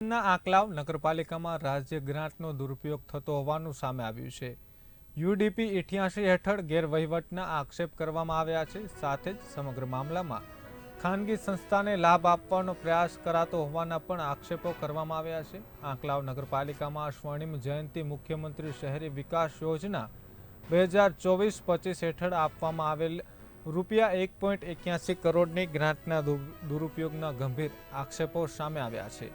ના આંકલાવ નગરપાલિકામાં રાજ્ય ગ્રાન્ટનો દુરુપયોગ થતો હોવાનું સામે આવ્યું છે. યુડીપી ઇઠ્યાસી હેઠળ ગેરવહીવટના આક્ષેપ કરવામાં આવ્યા છે. સાથે જ સમગ્ર મામલામાં ખાનગી સંસ્થાને લાભ આપવાનો પ્રયાસ કરાતો હોવાના પણ આક્ષેપો કરવામાં આવ્યા છે. આંકલાવ નગરપાલિકામાં સ્વર્ણિમ જયંતિ મુખ્યમંત્રી શહેરી વિકાસ યોજના બે હજાર ચોવીસ પચીસ હેઠળ આપવામાં આવેલ રૂપિયા એક પોઈન્ટ એક્યાસી કરોડની ગ્રાન્ટના દુરુપયોગના ગંભીર આક્ષેપો સામે આવ્યા છે.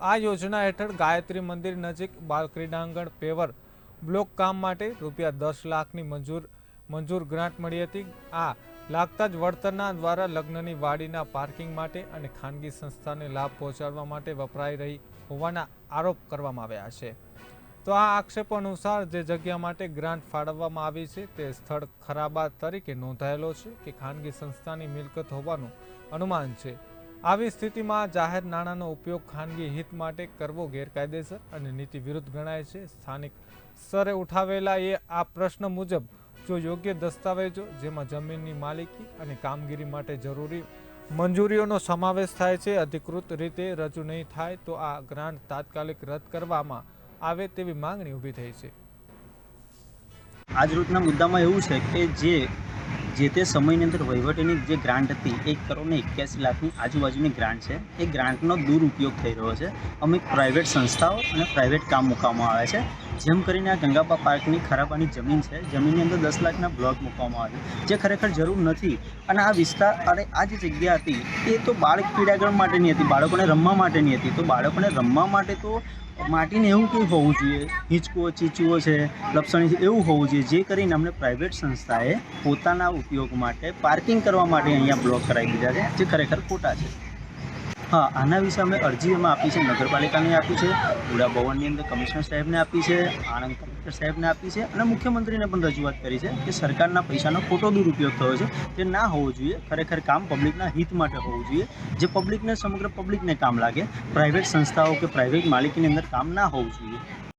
આ યોજના હેઠળ ગાયત્રી મંદિર નજીક બાલ ક્રીડાંગણ પેવર બ્લોક કામ માટે રૂપિયા દસ લાખની મંજૂર મંજૂર ગ્રાન્ટ મળી હતી. આ લાગતા જ વળતરના દ્વારા લગ્નની વાડીના પાર્કિંગ માટે અને ખાનગી સંસ્થાને લાભ પહોંચાડવા માટે વપરાઈ રહી હોવાના આરોપ કરવામાં આવ્યા છે. તો આ આક્ષેપ અનુસાર જે જગ્યા માટે ગ્રાન્ટ ફાળવવામાં આવી છે તે સ્થળ ખરાબા તરીકે નોંધાયેલો છે કે ખાનગી સંસ્થાની મિલકત હોવાનું અનુમાન છે. આવી સ્થિતિમાં જાહેર નાણાંનો ઉપયોગ ખાનગી હિત માટે કરવો ગેરકાયદેસર અને નીતિ વિરુદ્ધ ગણાય છે. સ્થાનિક સ્તરે ઉઠાવેલા એ આ પ્રશ્ન મુજબ જો યોગ્ય દસ્તાવેજો જેમાં જમીનની માલિકી અને કામગીરી માટે જરૂરી મંજૂરીઓનો સમાવેશ થાય છે, અધિકૃત રીતે રજૂ નહીં થાય, તો આ ગ્રાન્ટ તાત્કાલિક રદ કરવામાં આવે તેવી માંગણી ઊભી થઈ છે. આજ રોજના મુદ્દામાં એવું છે કે જે જે તે સમયની અંદર વહીવટીની જે ગ્રાન્ટ હતી, એક કરોડ ને એક્યાસી લાખની આજુબાજુની ગ્રાન્ટ છે, એ ગ્રાન્ટનો દુરુપયોગ થઈ રહ્યો છે. અમુક પ્રાઇવેટ સંસ્થાઓ અને પ્રાઇવેટ કામ મૂકવામાં આવે છે. જેમ કરીને આ ગંગાબા પાર્કની ખરાબાની જમીન છે, જમીનની અંદર દસ લાખના બ્લોક મૂકવામાં આવે છે, જે ખરેખર જરૂર નથી. અને આ વિસ્તાર, અને આ જે જગ્યા હતી, એ તો બાળક ક્રીડાગણ માટેની હતી, બાળકોને રમવા માટેની હતી. તો બાળકોને રમવા માટે તો માટીને એવું કંઈ હોવું જોઈએ? હિંચકો, ચીચુઓ છે, લપસણી છે, એવું હોવું જોઈએ, જે કરીને અમને પ્રાઇવેટ સંસ્થાએ પોતાના ઉપયોગ માટે પાર્કિંગ કરવા માટે અહીંયા બ્લોક કરાવી દીધા છે, જે ખરેખર ખોટા છે. હા, આના વિશે અમે અરજી એમાં આપી છે, નગરપાલિકાને આપી છે ઉડા ભવનની અંદર કમિશનર સાહેબને આપી છે, આણંદ કલેક્ટર સાહેબને આપી છે અને મુખ્યમંત્રીને પણ રજૂઆત કરી છે કે સરકારના પૈસાનો ખોટો દુરુપયોગ થયો છે. તે ના હોવો જોઈએ, ખરેખર કામ પબ્લિકના હિત માટે હોવું જોઈએ. જે પબ્લિકને સમગ્ર પબ્લિકને કામ લાગે, પ્રાઇવેટ સંસ્થાઓ કે પ્રાઇવેટ માલિકીની અંદર કામ ના હોવું જોઈએ.